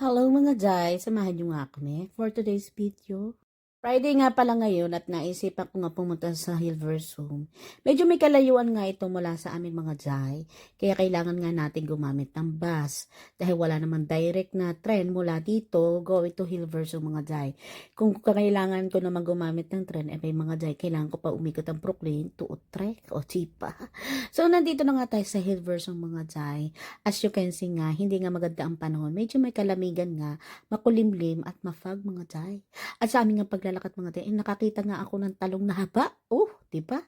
Hello mga Jai, samahan niyo nga kami for today's video. Friday nga pala ngayon at naisipan ko nga pumunta sa Hilversum. Medyo may kalayuan nga ito mula sa amin mga Jai, kaya kailangan nga natin gumamit ng bus dahil wala naman direct na tren mula dito going to Hilversum mga Jai. Kung kailangan ko naman gumamit ng tren, eh may mga Jai, kailangan ko pa umikot ang Brooklyn to Utrecht o Chipa. So nandito na nga tayo sa Hilversum mga Jai. As you can see nga, hindi nga maganda ang panahon. Medyo may kalamigan nga, makulimlim at mafag mga Jai. At sa aming nga paglalakad mga Jai, eh, nakakita nga ako ng talong na haba. Oh, di ba?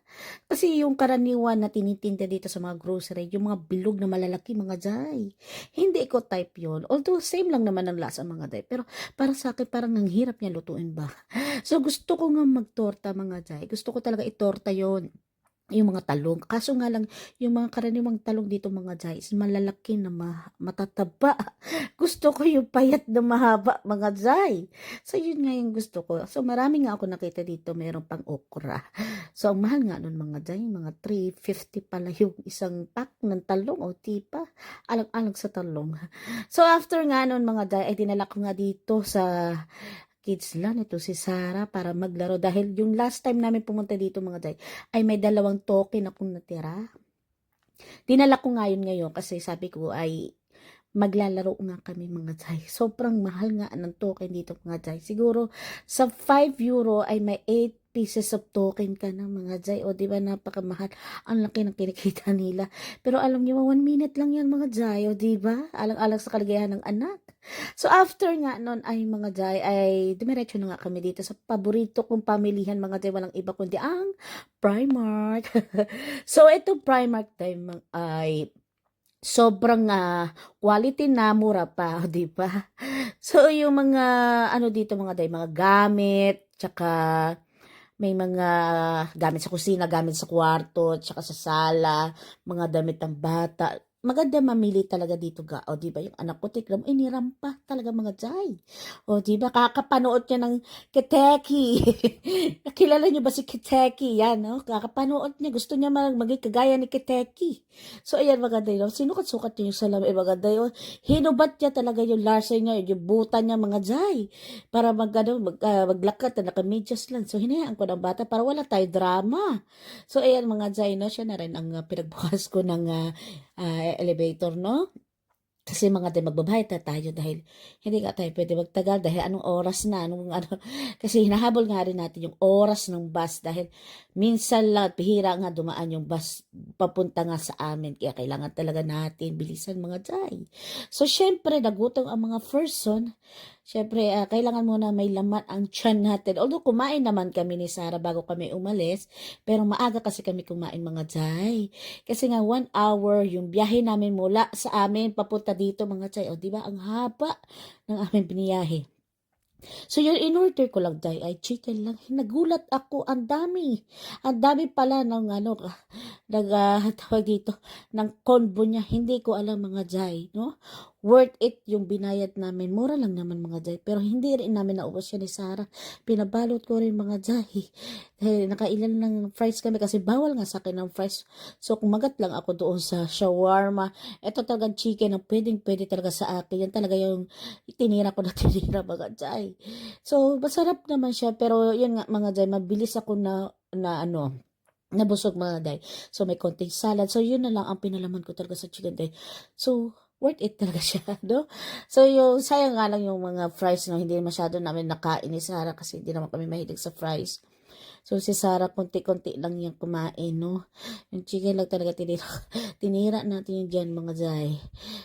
Kasi yung karaniwan na tinitinda dito sa mga grocery, yung mga bilog na malalaki mga Jai. Hindi ko type yon Although same lang naman ang lasa mga Jai. Pero para sa akin, parang ang hirap niya lutuin ba? So gusto ko nga magtorta mga Jai. Gusto ko talaga itorta yon yung mga talong. Kaso nga lang, yung mga karaniwang talong dito mga Jai, is malalaki na ma- matataba. Gusto ko yung payat na mahaba mga Jai. So yun nga yung gusto ko. So marami nga ako nakita dito, mayroon pang okra. So ang mahal nga nun mga Jai, mga 350 pala yung isang pack ng talong o tipa. Alang-alang sa talong. So after nga nun mga Jai, ay dinala ko nga dito sa kids lang ito si Sarah para maglaro dahil yung last time namin pumunta dito mga Jai ay may dalawang token akong natira. Dinala ko nga yun ngayon kasi sabi ko ay maglalaro nga kami mga Jai. Sobrang mahal nga ng token dito mga Jai. Siguro sa 5 euro ay may 8 pieces of token ka na mga Jai. O di ba napakamahal. Ang laki ng kinikita nila. Pero alam niyo 1 minute lang yan mga Jai. O di ba? Alang-alang sa kaligayahan ng anak. So after nga nun ay mga Jai ay dumiretso na nga kami dito sa paborito kong pamilihan mga Jai. Walang iba kundi ang Primark. so ito Primark time ay sobrang ah, quality na mura pa, di ba? So yung mga ano dito mga day, mga gamit, tsaka may mga gamit sa kusina, gamit sa kwarto, tsaka sa sala, mga damit ng bata. Maganda mamili talaga dito ga. O, di ba? Yung anak ko, tikram, inirampa talaga mga jay. O, di ba? Kakapanood niya ng Kiteki. Kilala niyo ba si Kiteki? Yan, no? Kakapanood niya. Gusto niya mag maging kagaya ni Kiteki. So, ayan, maganda yun. Sinukat-sukat niya yung salamin. Eh, maganda yun. Hinubat niya talaga yung larsa niya, yung buta niya, mga jay. Para mag, ano, mag, ah, maglakad na naka-medyas lang. So, hinayaan ko ng bata para wala tayo drama. So, ayan, mga jay, no? Siya na rin ang uh, pinagbukas ko ng ah, ah, elevator, no? Kasi mga tayo magbabayad na tayo dahil hindi nga tayo pwede magtagal dahil anong oras na, anong ano, kasi hinahabol nga rin natin yung oras ng bus dahil minsan lang at bihira nga dumaan yung bus papunta nga sa amin kaya kailangan talaga natin bilisan mga jay. So syempre nagutom ang mga person, syempre ah, kailangan muna may laman ang tiyan natin. Although kumain naman kami ni Sarah bago kami umalis, pero maaga kasi kami kumain mga jay. Kasi nga one hour yung biyahe namin mula sa amin papunta dito mga chay. O, di ba? Ang haba ng aming biniyahe. So, yun, in-order ko lang, Jai, ay chicken lang. Nagulat ako, ang dami. Ang dami pala ng, ano, nag, ah, tawag dito, ng combo niya. Hindi ko alam, mga Jai, no? Worth it yung binayad namin. Mura lang naman, mga Jai. Pero hindi rin namin naubos siya ni Sarah. Pinabalot ko rin, mga Jai. Dahil nakailan ng fries kami kasi bawal nga sa akin ng fries. So, kumagat lang ako doon sa shawarma. Ito talagang chicken na pwedeng pwede talaga sa akin. Yan talaga yung tinira ko na tinira mga Jai. So, masarap naman siya. Pero yun nga mga Jai, mabilis ako na, na ano, nabusog mga Jai. So, may konting salad. So, yun na lang ang pinalaman ko talaga sa chicken Jai. So, worth it talaga siya, no? So, yung, sayang nga lang yung mga fries, no? Hindi masyado namin nakain ni Sarah kasi hindi naman kami mahilig sa fries. So, si Sarah, konti-konti lang yung kumain, no? Yung chicken lang talaga tinira, tinira natin yung dyan, mga Jai.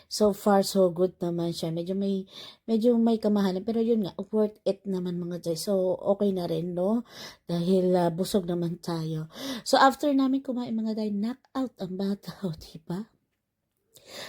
So far, so good naman siya. Medyo may, medyo may kamahalan. Pero yun nga, worth it naman, mga Jai. So, okay na rin, no? Dahil ah, busog naman tayo. So, after namin kumain, mga Jai, knock out ang bata, o, diba?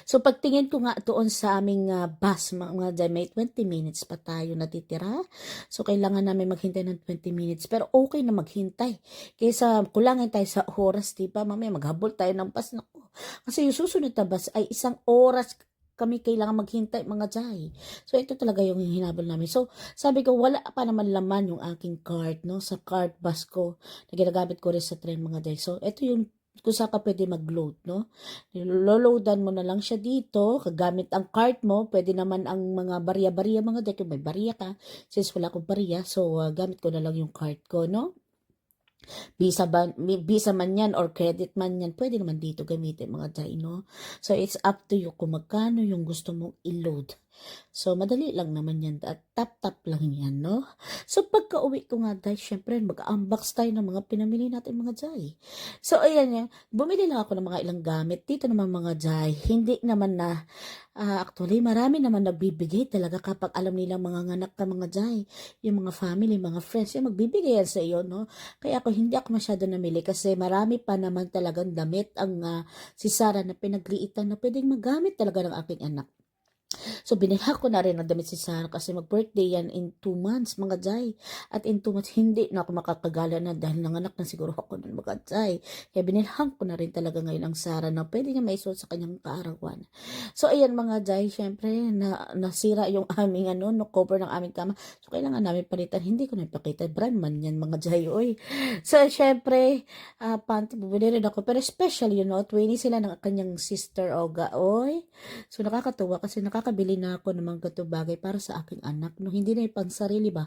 So pagtingin ko nga doon sa aming ah, bus, mga, Jai, may 20 minutes pa tayo natitira. So kailangan namin maghintay ng 20 minutes. Pero okay na maghintay. Kaysa kulangan tayo sa oras, di ba? Mamaya maghabol tayo ng bus. Naku. Kasi yung susunod na bus ay isang oras kami kailangan maghintay mga Jai. So ito talaga yung hinabol namin. So sabi ko wala pa naman laman yung aking card no sa card bus ko na ginagamit ko rin sa train mga Jai. So ito yung kung saan ka pwede mag-load, no? Loloadan mo na lang siya dito, kagamit ang cart mo, pwede naman ang mga barya-barya mga kung may barya ka, since wala akong barya, so uh, gamit ko na lang yung cart ko, no? Visa, ba, visa man yan or credit man yan, pwede naman dito gamitin mga day? So, it's up to you kung magkano yung gusto mong i-load. So, madali lang naman yan. Tap-tap lang yan, no? So, pagka uwi ko nga, day, syempre, mag-unbox tayo ng mga pinamili natin mga day. So, ayan yan. Bumili lang ako ng mga ilang gamit. Dito naman mga day, hindi naman na, ah, actually, marami naman nagbibigay talaga kapag alam nilang mga nganak ka mga day. Yung mga family, mga friends, yung magbibigay yan sa iyo, no? Kaya ako, hindi ako masyado namili kasi marami pa naman talagang damit ang ah, si Sarah na pinagliitan na pwedeng magamit talaga ng aking anak. So, binilha ko na rin ang damit si Sarah kasi mag-birthday yan in two months, mga jay. At in two months, hindi na ako makakagala na dahil nanganak na siguro ako ng mga jay. Kaya binilhan ko na rin talaga ngayon ang Sarah na pwede niya maisuot sa kanyang kaarawan. So, ayan mga jay, syempre, na, nasira yung aming ano, no, cover ng aming kama. So, kailangan namin palitan. Hindi ko na ipakita. Brand man yan, mga jay, oy. So, syempre, uh, panty, bubili rin ako. Pero special, you know, 20 sila ng kanyang sister Oga, oy. So, nakakatuwa kasi nakakabili na ako ng mga ganito bagay para sa aking anak. No, hindi na yung pansarili ba?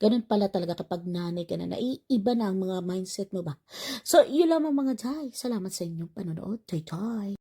Ganun pala talaga kapag nanay ka na, naiiba na ang mga mindset mo ba? So, yun lamang mga jay. Salamat sa inyong panonood. Tay-tay.